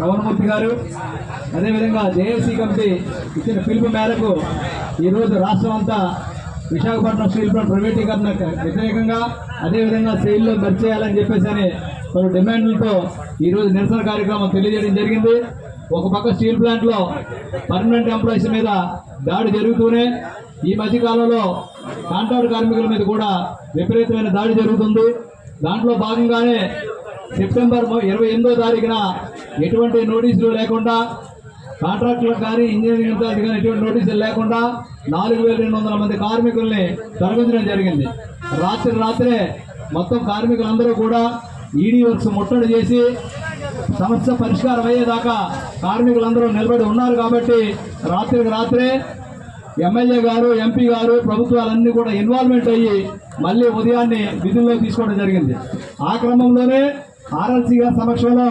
రమణమూర్తి గారు. అదేవిధంగా JAC committee ఇచ్చిన పిలుపు మేరకు ఈరోజు రాష్ట్రం అంతా విశాఖపట్నం స్టీల్ ప్లాంట్ ప్రైవేటీకరణ వ్యతిరేకంగా అదేవిధంగా సెయిల్లో ఖర్చు చేయాలని చెప్పేసి అని పలు డిమాండ్లతో ఈరోజు నిరసన కార్యక్రమం తెలియజేయడం జరిగింది. ఒక పక్క స్టీల్ ప్లాంట్లో పర్మనెంట్ ఎంప్లాయీస్ మీద దాడి జరుగుతూనే ఈ మధ్య కాలంలో కాంట్రాక్ట్ కార్మికుల మీద కూడా విపరీతమైన దాడి జరుగుతుంది. దాంట్లో భాగంగానే సెప్టెంబర్ ఇరవై ఎనిమిదో తారీఖున ఎటువంటి నోటీసులు లేకుండా కాంట్రాక్టులకు కానీ ఇంజనీరింగ్ ఎంప్లాయీస్ కానీ ఎటువంటి నోటీసులు లేకుండా నాలుగు వేల రెండు వందల మంది కార్మికుల్ని తొలగించడం జరిగింది. రాత్రి రాత్రే మొత్తం కార్మికులందరూ కూడా ఈడీ వర్క్స్ ముట్టడి చేసి సమస్య పరిష్కారం అయ్యేదాకా కార్మికులందరూ నిలబడి ఉన్నారు కాబట్టి రాత్రికి రాత్రే ఎమ్మెల్యే గారు ఎంపీ గారు ప్రభుత్వాలన్నీ కూడా ఇన్వాల్వ్మెంట్ అయ్యి మళ్ళీ ఉదయాన్నే విధుల్లో తీసుకోవడం జరిగింది. ఆ క్రమంలోనే ఆర్ఎల్సీ గారి సమక్షంలో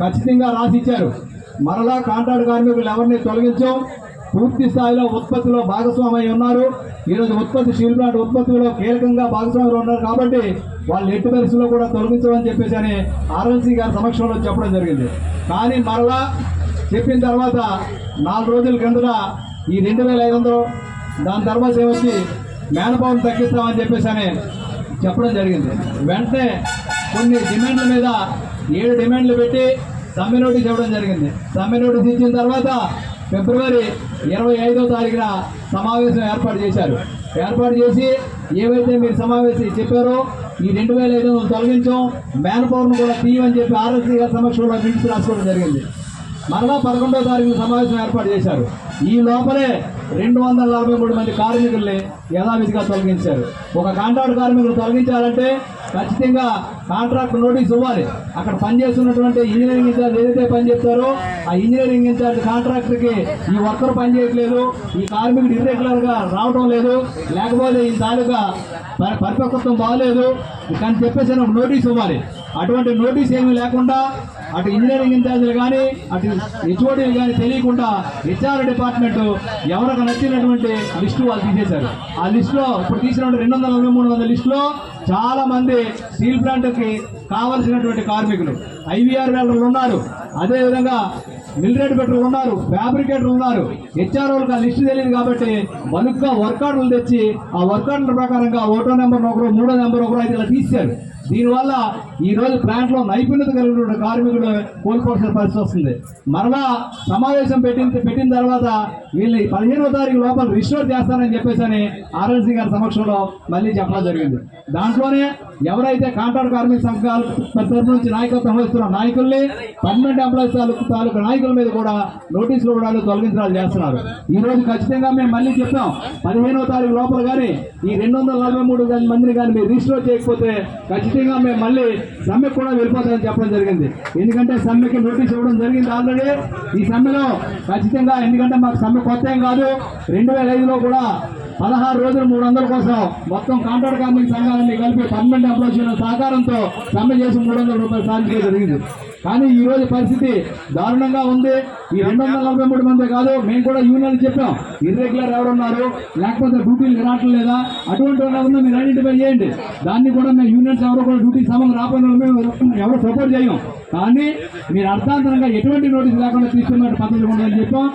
ఖచ్చితంగా రాసిచ్చారు. మరలా కాంట్రాక్ట్ కార్మికులు ఎవరిని తొలగించాం. పూర్తి స్థాయిలో ఉత్పత్తిలో భాగస్వామి ఉన్నారు. ఈరోజు ఉత్పత్తి స్టీల్ ప్లాంట్ ఉత్పత్తిలో కీలకంగా భాగస్వాములు ఉన్నారు కాబట్టి వాళ్ళు ఎట్టి పరిస్థితుల్లో కూడా తొలగించమని చెప్పేసి అని ఆర్ఎల్సీ గారి సమక్షంలో చెప్పడం జరిగింది. కానీ మరలా చెప్పిన తర్వాత నాలుగు రోజుల కిందట ఈ రెండు వేల ఐదు వందలు దాని తర్వాత ఏమొచ్చి మేనపవన్ తగ్గిస్తామని చెప్పేసి అని చెప్పడం జరిగింది. వెంటనే కొన్ని డిమాండ్ల మీద ఏడు డిమాండ్లు పెట్టి సమ్మె నోటీస్ ఇవ్వడం జరిగింది. సమ్మె నోటీస్ ఇచ్చిన తర్వాత ఫిబ్రవరి ఇరవై ఐదో తారీఖున సమావేశం ఏర్పాటు చేశారు. ఏర్పాటు చేసి ఏవైతే మీరు సమావేశం చెప్పారో ఈ రెండు వేల ఐదు వందలు తొలగించాం. మ్యాన్ పవర్ను కూడా తీయమని చెప్పి ఆర్ఎస్సీ గారి సమక్షంలో మినిట్స్ రాసుకోవడం జరిగింది. మరలా పదకొండో తారీఖు సమావేశం ఏర్పాటు చేశారు. ఈ లోపలే రెండు వందల నలభై మూడు మంది కార్మికుల్ని యథావిధిగా తొలగించారు. ఒక కాంట్రాక్ట్ కార్మికులు తొలగించాలంటే ఖచ్చితంగా కాంట్రాక్ట్ నోటీస్ ఇవ్వాలి. అక్కడ పనిచేస్తున్నటువంటి ఇంజనీరింగ్ ఇన్ఛార్జ్ ఏదైతే పనిచేస్తారో ఆ ఇంజనీరింగ్ ఇన్ఛార్జ్ కాంట్రాక్టర్కి ఈ వర్కర్ పనిచేయట్లేదు ఈ కార్మికుడు ఇర్రెగ్యులర్గా రావడం లేదు లేకపోతే ఈ తాలూకా పరిపక్వత్వం బాగలేదు. కానీ చెప్పేసి నోటీస్ ఇవ్వాలి. అటువంటి నోటీస్ ఏమీ లేకుండా అటు ఇంజనీరింగ్ ఇన్ఛార్జీలు కానీ అటు హెచ్ఓడీలు కానీ తెలియకుండా హెచ్ఆర్ డిపార్ట్మెంట్ ఎవరికి నచ్చినటువంటి లిస్టు వాళ్ళు తీసేశారు. ఆ లిస్టులో ఇప్పుడు తీసిన రెండు వందల ఇరవై మూడు వందల లిస్టులో చాలా మంది స్టీల్ ప్లాంట్కి కావలసినటువంటి కార్మికులు. ఐవీఆర్ వెల్డర్లు ఉన్నారు. అదేవిధంగా మిలిటరీ పెట్రోల్ ఉన్నారు ఫ్యాబ్రికేటర్లు ఉన్నారు. హెచ్ఆర్ఓలకు ఆ లిస్టు తెలియదు కాబట్టి బలుగ్గా వర్క్ ఆర్డర్లు తెచ్చి ఆ వర్క్ ప్రకారంగా ఓటో నెంబర్ ఒకరు మూడో నెంబర్ ఒకరు అయితే ఇలా తీశారు దీనివల్ల ఈరోజు ప్లాంట్లో నైపుణ్యత కలిగినటువంటి కార్మికులు కోల్పోవాల్సిన పరిస్థితి వస్తుంది. మరలా సమావేశం పెట్టిన పెట్టిన తర్వాత వీళ్ళని పదిహేనో తారీఖు లోపల రిస్టోర్ చేస్తానని చెప్పేసి అని ఆర్ఎల్సీ గారి సమక్షంలో మళ్ళీ చెప్పడం జరిగింది. దాంట్లోనే ఎవరైతే కాంట్రాక్ట్ కార్మిక సంఘాలు తరఫు నుంచి నాయకత్వం వహిస్తున్న నాయకుల్ని పర్మనెంట్ ఎంప్లాయీస్ తాలూకు తాలూకు నాయకుల మీద కూడా నోటీసులు కూడా తొలగించడాలు చేస్తున్నారు. ఈ రోజు ఖచ్చితంగా మేము మళ్ళీ చెప్తాం. పదిహేనో తారీఖు లోపల కానీ ఈ రెండు వందల నలభై మూడు మందిని కానీ మీరు రిజిస్టర్ చేయకపోతే ఖచ్చితంగా మేము మళ్ళీ సమ్మె కూడా వెళ్ళిపోతామని చెప్పడం జరిగింది. ఎందుకంటే సమ్మెకి నోటీస్ ఇవ్వడం జరిగింది ఆల్రెడీ. ఈ సమ్మెలో ఖచ్చితంగా ఎందుకంటే మాకు సమ్మె కొత్త ఏం కాదు. రెండు వేల ఐదులో కూడా పదహారు రోజులు మూడు వందల కోసం మొత్తం కాంట్రాక్ట్ కార్మిక సంఘాలన్నీ కలిపి పర్మనెంట్ ఎంప్లాయీస్ సహకారంతో సమ్మె చేసి మూడు వందల రూపాయలు సాధించడం జరిగింది. కానీ ఈ రోజు పరిస్థితి దారుణంగా ఉంది. ఈ రెండు వందల నలభై మూడు మంది కాదు మేము కూడా యూనియన్ చెప్పాం. ఇర్రెగ్యులర్ ఎవరున్నారు లేకపోతే డ్యూటీలు రావట్లేదా లేదా? అటువంటి వాళ్ళు మీరు ఐడెంటిఫై చేయండి. దాన్ని కూడా మేము యూనియన్స్ ఎవరు కూడా డ్యూటీ సమయం రాకుండా మేము ఎవరు సపోర్ట్ చేయం కానీ మీరు అర్థాంతరంగా ఎటువంటి నోటీస్ లేకుండా తీసుకున్నట్టు పద్ధతి ఉందని చెప్పాం.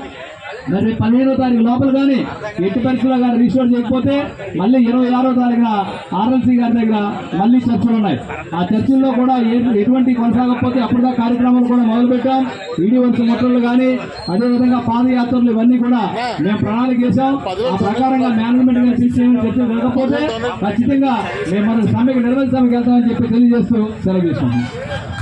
మరి పదిహేనో తారీఖు లోపల కానీ ఎట్టి పరిస్థితుల్లో కానీ రిజిస్టర్ చేయకపోతే మళ్ళీ ఇరవై ఆరో తారీఖున ఆర్ఎల్సీ గారి దగ్గర మళ్ళీ చర్చలు ఉన్నాయి. ఆ చర్చల్లో కూడా ఎటువంటి కొనసాగకపోతే అప్పుడుగా కార్యక్రమాలు కూడా మొదలుపెట్టాం. ఈడీ వంశ కానీ అదేవిధంగా పాదయాత్రలు ఇవన్నీ కూడా మేము ప్రణాళిక చేశాం. ఆ ప్రకారంగా మేనేజ్మెంట్ గారి చర్చలు చర్చలు జరగకపోతే ఖచ్చితంగా మేము మన సమ్మెకి నిర్వహణ సమ్మెకి వెళ్తామని చెప్పి తెలియజేస్తూ సెలవు చేసుకుంటాం